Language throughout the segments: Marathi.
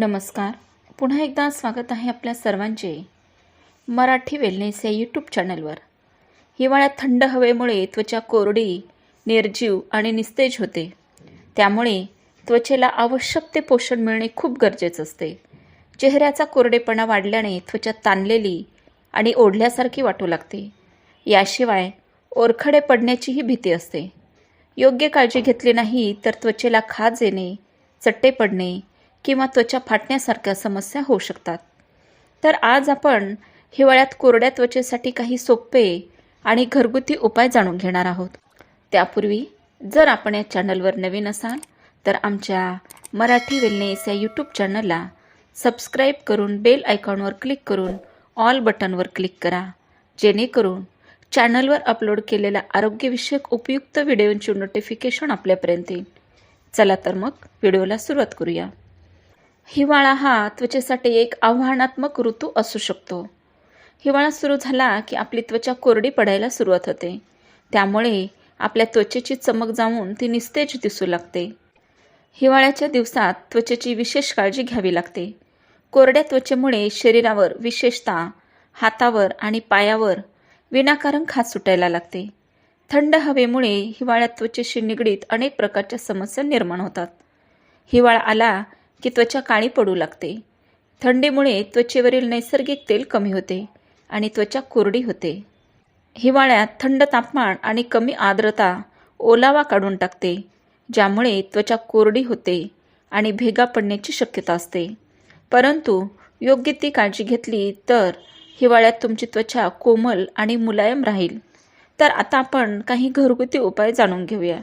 नमस्कार. पुन्हा एकदा स्वागत आहे आपल्या सर्वांचे मराठी वेलनेस या यूट्यूब चॅनलवर हिवाळ्यात थंड हवेमुळे त्वचा कोरडी निर्जीव आणि निस्तेज होते. त्यामुळे त्वचेला आवश्यक ते पोषण मिळणे खूप गरजेचं असते. चेहऱ्याचा कोरडेपणा वाढल्याने त्वचा ताणलेली आणि ओढल्यासारखी वाटू लागते. याशिवाय ओरखडे पडण्याचीही भीती असते. योग्य काळजी घेतली नाही तर त्वचेला खाज येणे चट्टे पडणे किंवा त्वचा फाटण्यासारख्या समस्या होऊ शकतात. तर आज आपण हिवाळ्यात कोरड्या त्वचेसाठी काही सोपे आणि घरगुती उपाय जाणून घेणार आहोत. त्यापूर्वी जर आपण या चॅनलवर नवीन असाल तर आमच्या मराठी वेलनेस या यूट्यूब चॅनलला सबस्क्राईब करून बेल आयकॉनवर क्लिक करून ऑल बटनवर क्लिक करा. जेणेकरून चॅनलवर अपलोड केलेल्या आरोग्यविषयक उपयुक्त व्हिडिओंची नोटिफिकेशन आपल्यापर्यंत येईल. चला तर मग व्हिडिओला सुरुवात करूया. हिवाळा हा त्वचेसाठी एक आव्हानात्मक ऋतू असू शकतो. हिवाळा सुरू झाला की आपली त्वचा कोरडी पडायला सुरुवात होते. त्यामुळे आपल्या त्वचेची चमक जाऊन ती निस्तेज दिसू लागते. हिवाळ्याच्या दिवसात त्वचेची विशेष काळजी घ्यावी लागते. कोरड्या त्वचेमुळे शरीरावर विशेषतः हातावर आणि पायावर विनाकारण खाज सुटायला लागते. थंड हवेमुळे हिवाळ्यात त्वचेशी निगडीत अनेक प्रकारच्या समस्या निर्माण होतात. हिवाळा आला की त्वचा काळी पडू लागते. थंडीमुळे त्वचेवरील नैसर्गिक तेल कमी होते आणि त्वचा कोरडी होते. हिवाळ्यात थंड तापमान आणि कमी आर्द्रता ओलावा काढून टाकते ज्यामुळे त्वचा कोरडी होते आणि भेगा पडण्याची शक्यता असते. परंतु योग्य ती काळजी घेतली तर हिवाळ्यात तुमची त्वचा कोमल आणि मुलायम राहील. तर आता आपण काही घरगुती उपाय जाणून घेऊया.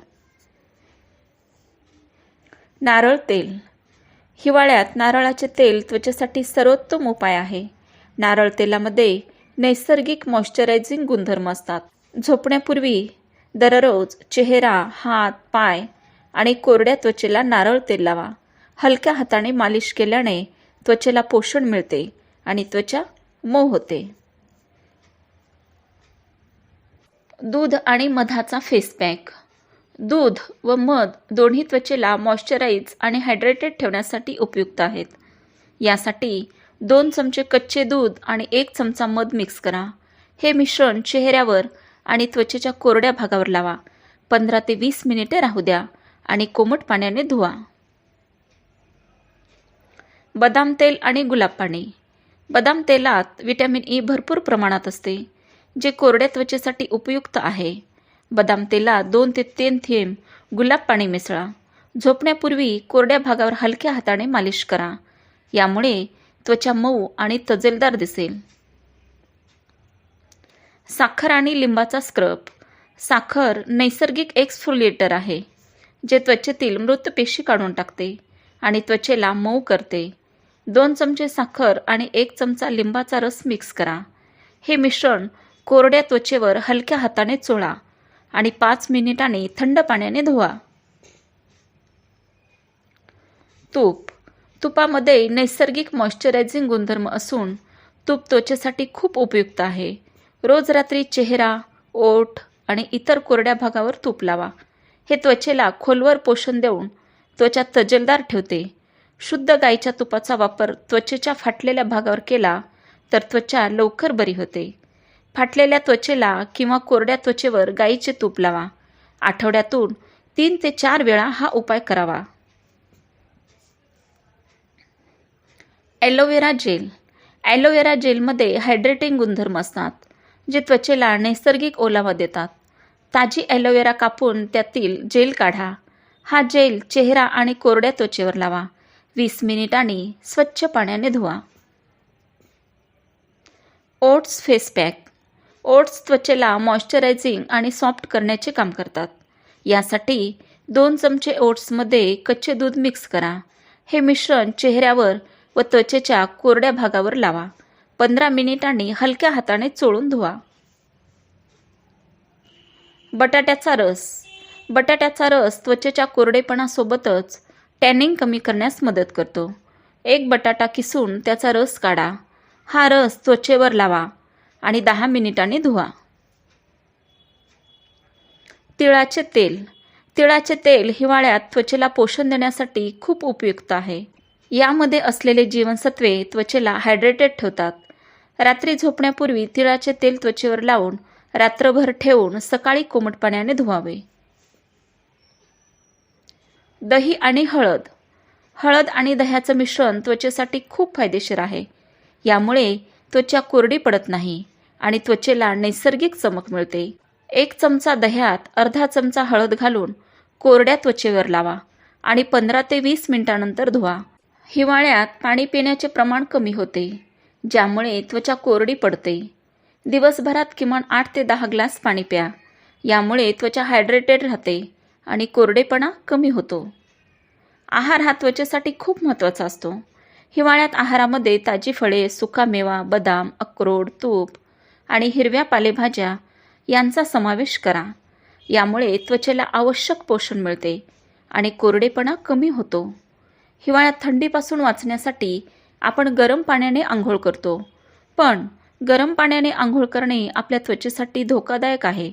नारळ तेल हिवाळ्यात नारळाचे तेल त्वचेसाठी सर्वोत्तम उपाय आहे. नारळ तेलामध्ये नैसर्गिक मॉइश्चरायझिंग गुणधर्म असतात. झोपण्यापूर्वी दररोज चेहरा हात पाय आणि कोरड्या त्वचेला नारळ तेल लावा. हलक्या हाताने मालिश केल्याने त्वचेला पोषण मिळते आणि त्वचा मऊ होते. दूध आणि मधाचा फेस पॅक. दूध व मध दोन्ही त्वचेला मॉइश्चराईज आणि हायड्रेटेड ठेवण्यासाठी उपयुक्त आहेत. यासाठी दोन चमचे कच्चे दूध आणि एक चमचा मध मिक्स करा. हे मिश्रण चेहऱ्यावर आणि त्वचेच्या कोरड्या भागावर लावा. पंधरा ते वीस मिनिटे राहू द्या आणि कोमट पाण्याने धुवा. बदाम तेल आणि गुलाब पाणी. बदाम तेलात विटॅमिन ई भरपूर प्रमाणात असते जे कोरड्या त्वचेसाठी उपयुक्त आहे. बदाम तेलात दोन ते तीन थेंब गुलाब पाणी मिसळा. झोपण्यापूर्वी कोरड्या भागावर हलक्या हाताने मालिश करा. यामुळे त्वचा मऊ आणि तजेलदार दिसेल. साखर आणि लिंबाचा स्क्रब. साखर नैसर्गिक एक्सफोलिएटर आहे जे त्वचेतील मृत पेशी काढून टाकते आणि त्वचेला मऊ करते. दोन चमचे साखर आणि एक चमचा लिंबाचा रस मिक्स करा. हे मिश्रण कोरड्या त्वचेवर हलक्या हाताने चोळा. आणि पाच मिनिटाने थंड पाण्याने धुवा. तूप. तुपामध्ये नैसर्गिक मॉइश्चरायझिंग गुणधर्म असून तूप त्वचेसाठी खूप उपयुक्त आहे. रोज रात्री चेहरा ओठ आणि इतर कोरड्या भागावर तूप लावा. हे त्वचेला खोलवर पोषण देऊन त्वचा तजेलदार ठेवते. शुद्ध गाईच्या तुपाचा वापर त्वचेच्या फाटलेल्या भागावर केला तर त्वचा लवकर बरी होते. फाटलेल्या त्वचेला किंवा कोरड्या त्वचेवर गाईचे तूप लावा. आठवड्यातून तीन ते चार वेळा हा उपाय करावा. Aloe vera gel aloe vera जेलमध्ये हायड्रेटिंग गुणधर्म असतात जे त्वचेला नैसर्गिक ओलावा देतात. ताजी ॲलोवेरा कापून त्यातील जेल काढा. हा जेल चेहरा आणि कोरड्या त्वचेवर लावा. वीस मिनिटांनी स्वच्छ पाण्याने धुवा. ओट्स फेस पॅक ओट्स त्वचेला मॉइश्चरायझिंग आणि सॉफ्ट करण्याचे काम करतात. यासाठी दोन चमचे ओट्समध्ये कच्चे दूध मिक्स करा. हे मिश्रण चेहऱ्यावर व त्वचेच्या कोरड्या भागावर लावा. पंधरा मिनिटांनी हलक्या हाताने चोळून धुवा. बटाट्याचा रस. बटाट्याचा रस त्वचेच्या कोरडेपणासोबतच टॅनिंग कमी करण्यास मदत करतो. एक बटाटा किसून त्याचा रस काढा. हा रस त्वचेवर लावा. आणि दहा मिनिटांनी धुवा. तिळाचे तेल. तिळाचे तेल हिवाळ्यात त्वचेला पोषण देण्यासाठी खूप उपयुक्त आहे. यामध्ये असलेले जीवनसत्वे त्वचेला हायड्रेटेड ठेवतात. रात्री झोपण्यापूर्वी तिळाचे तेल त्वचेवर लावून रात्रभर ठेवून सकाळी कोमट पाण्याने धुवावे. दही आणि हळद. हळद आणि दह्याचं मिश्रण त्वचेसाठी खूप फायदेशीर आहे. यामुळे त्वचा कोरडी पडत नाही. आणि त्वचेला नैसर्गिक चमक मिळते. एक चमचा दह्यात अर्धा चमचा हळद घालून कोरड्या त्वचेवर लावा आणि पंधरा ते वीस मिनिटानंतर धुवा. हिवाळ्यात पाणी पिण्याचे प्रमाण कमी होते ज्यामुळे त्वचा कोरडी पडते. दिवसभरात किमान आठ ते दहा ग्लास पाणी प्या. यामुळे त्वचा हायड्रेटेड राहते आणि कोरडेपणा कमी होतो. आहार हा त्वचेसाठी खूप महत्त्वाचा असतो. हिवाळ्यात आहारामध्ये ताजी फळे सुकामेवा बदाम अक्रोड तूप आणि हिरव्या पालेभाज्या यांचा समावेश करा. यामुळे त्वचेला आवश्यक पोषण मिळते आणि कोरडेपणा कमी होतो. हिवाळ्यात थंडीपासून वाचण्यासाठी आपण गरम पाण्याने आंघोळ करतो. पण गरम पाण्याने आंघोळ करणे आपल्या त्वचेसाठी धोकादायक आहे.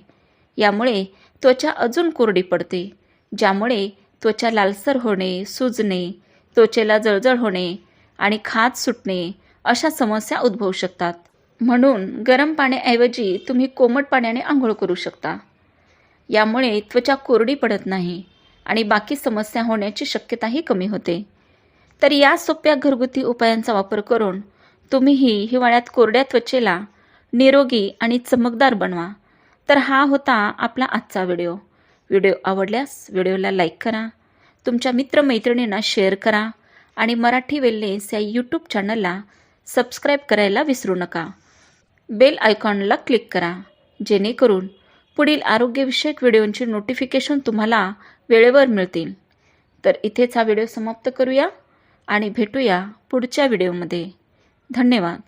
यामुळे त्वचा अजून कोरडी पडते ज्यामुळे त्वचा लालसर होणे सुजणे त्वचेला जळजळ होणे आणि खाज सुटणे अशा समस्या उद्भवू शकतात. म्हणून गरम पाण्याऐवजी तुम्ही कोमट पाण्याने आंघोळ करू शकता. यामुळे त्वचा कोरडी पडत नाही आणि बाकी समस्या होण्याची शक्यताही कमी होते. तर या सोप्या घरगुती उपायांचा वापर करून तुम्हीही हिवाळ्यात कोरड्या त्वचेला निरोगी आणि चमकदार बनवा. तर हा होता आपला आजचा व्हिडिओ. व्हिडिओ आवडल्यास व्हिडिओला लाईक करा. तुमच्या मित्रमैत्रिणींना शेअर करा. आणि मराठी वेलनेस या यूट्यूब चॅनलला सबस्क्राईब करायला विसरू नका. बेल आयकॉनला क्लिक करा. जेणेकरून पुढील आरोग्यविषयक व्हिडिओंची नोटिफिकेशन तुम्हाला वेळेवर मिळतील. तर इथेच हा व्हिडिओ समाप्त करूया आणि भेटूया पुढच्या व्हिडिओमध्ये. धन्यवाद.